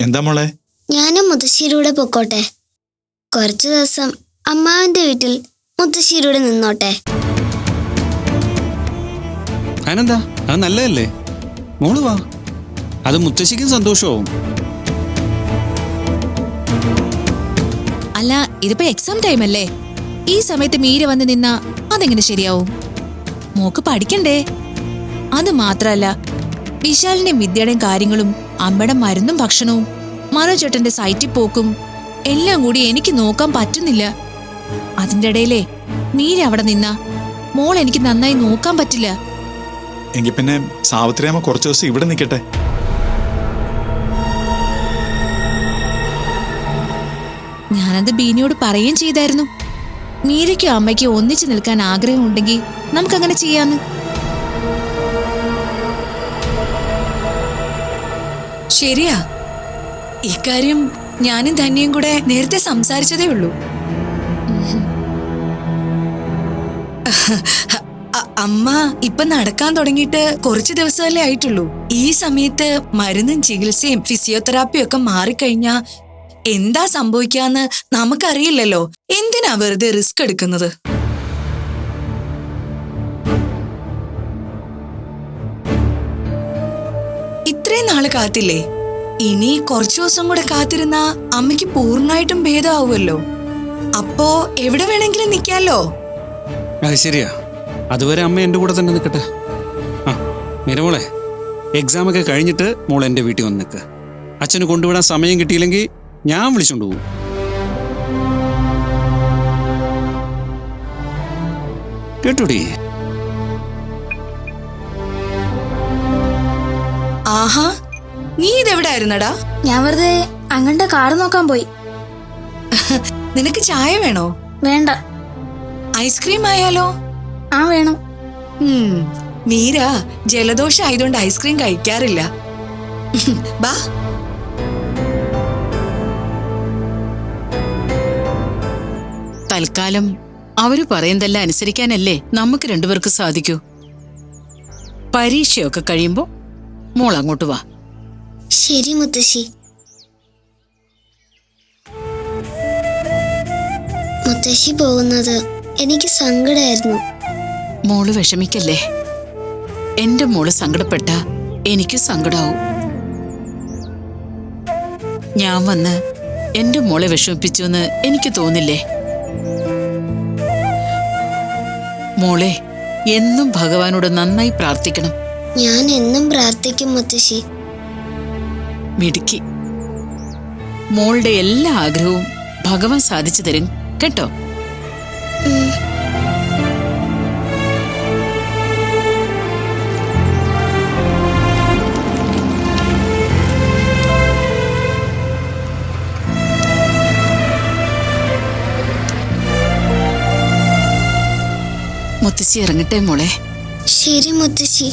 എന്താ മോളെ? ഞാനും മുത്തശ്ശിയിലൂടെ പൊക്കോട്ടെ. കുറച്ചു ദിവസം അമ്മാവിന്റെ വീട്ടിൽ മുത്തശ്ശിയിലൂടെ നിന്നോട്ടെ. അനന്താ അത് നല്ലതല്ലേ? മോൾ വാ. അത് മുത്തശ്ശിക്കും സന്തോഷമാവും അല്ല ഇതിപ്പോ എക്സാം ടൈം അല്ലേ? ഈ സമയത്ത് മീര വന്ന് നിന്നാ അതെങ്ങനെ ശരിയാവും? മോക്ക് പഠിക്കണ്ടേ? അത് മാത്രല്ല വിശാലിന്റെ വിദ്യയുടെയും കാര്യങ്ങളും അമ്മയുടെ മരുന്നും ഭക്ഷണവും. മനോജേട്ടന്റെ സൈറ്റിൽ പോക്കും. എല്ലാം കൂടി എനിക്ക് നോക്കാൻ പറ്റുന്നില്ല. അതിന്റെ ഇടയിലേ നീര അവിടെ നിന്ന. മോൾ എനിക്ക് നന്നായി നോക്കാൻ പറ്റില്ല. എങ്കിൽ പിന്നെ സാവിത്രിയമ്മ കുറച്ചു ദിവസം ഇവിടെ നിൽക്കട്ടെ ഞാനത് ബീനിയോട് പറയുകയും ചെയ്തായിരുന്നു. മീരയ്ക്കും അമ്മയ്ക്കും ഒന്നിച്ചു നിൽക്കാൻ ആഗ്രഹമുണ്ടെങ്കിൽ നമുക്കങ്ങനെ ചെയ്യാന്ന്. ശരിയാ. ഇക്കാര്യം ഞാനും ധന്യയും കൂടെ നേരത്തെ സംസാരിച്ചതേ ഉള്ളൂ. അമ്മ ഇപ്പൊ നടക്കാൻ തുടങ്ങിയിട്ട് കുറച്ച് ദിവസമല്ലേ ആയിട്ടുള്ളൂ. ഈ സമയത്ത് മരുന്നും ചികിത്സയും ഫിസിയോതെറാപ്പിയും ഒക്കെ മാറിക്കഴിഞ്ഞാ എന്താ സംഭവിക്കാന്ന് നമുക്കറിയില്ലല്ലോ. എന്തിനാ വെറുതെ റിസ്ക് എടുക്കുന്നത്? ഇത്രയും നാൾ കാത്തില്ലേ? ഇനി കുറച്ചു ദിവസം കൂടെ കാത്തിരുന്ന അമ്മയ്ക്ക് പൂർണമായിട്ടും ഭേദമാവുമല്ലോ. അപ്പോ എവിടെ വേണമെങ്കിലും അത് ശരിയാ. അതുവരെ അമ്മ എന്റെ കൂടെ തന്നെ നിൽക്കട്ടെ ആ എക്സാം ഒക്കെ കഴിഞ്ഞിട്ട് മോൾ എന്റെ വീട്ടിൽ വന്ന് നിൽക്ക് അച്ഛന് കൊണ്ടുവിടാൻ സമയം കിട്ടിയില്ലെങ്കിൽ ഞാൻ വിളിച്ചോണ്ട് പോകും കേട്ടോടി? ആഹാ നീ ഇതെവിടെ ആയിരുന്നടാ ഞാൻ വെറുതെ അങ്ങന്റെ കാറ് നോക്കാൻ പോയി. നിനക്ക് ചായ വേണോ? വേണ്ട. ഐസ്ക്രീം ആയാലോ? ആ വേണം. ഉം, മീര ജലദോഷം ആയതുകൊണ്ട് ഐസ്ക്രീം കഴിക്കാറില്ല. ബാ. തൽക്കാലം അവർ പറയുന്നതെല്ലാം അനുസരിക്കാനല്ലേ നമുക്ക് രണ്ടുപേർക്ക് സാധിക്കൂ. പരീക്ഷയൊക്കെ കഴിയുമ്പോ മോൾ അങ്ങോട്ട് വാ. ശരി മുത്തശ്ശി. മുത്തശ്ശി പോകുന്നത് എനിക്ക് സങ്കടമായിരുന്നു മോൾ വിഷമിക്കല്ലേ? എന്റെ മോൾ സങ്കടപ്പെട്ട എനിക്ക് സങ്കടാവും. ഞാൻ വന്ന് എന്റെ മോളെ വിഷമിപ്പിച്ചു എന്ന് എനിക്ക് തോന്നില്ലേ? മോളെ എന്നും ഭഗവാനോട് നന്നായി പ്രാർത്ഥിക്കണം. ഞാൻ എന്നും പ്രാർത്ഥിക്കും മുത്തശ്ശി. മിടുക്കി. മോളുടെ എല്ലാ ആഗ്രഹവും ഭഗവാൻ സാധിച്ചു തരും. കേട്ടോ. മുത്തശ്ശി ഇറങ്ങട്ടെ മോളെ? ശരി മുത്തശ്ശി.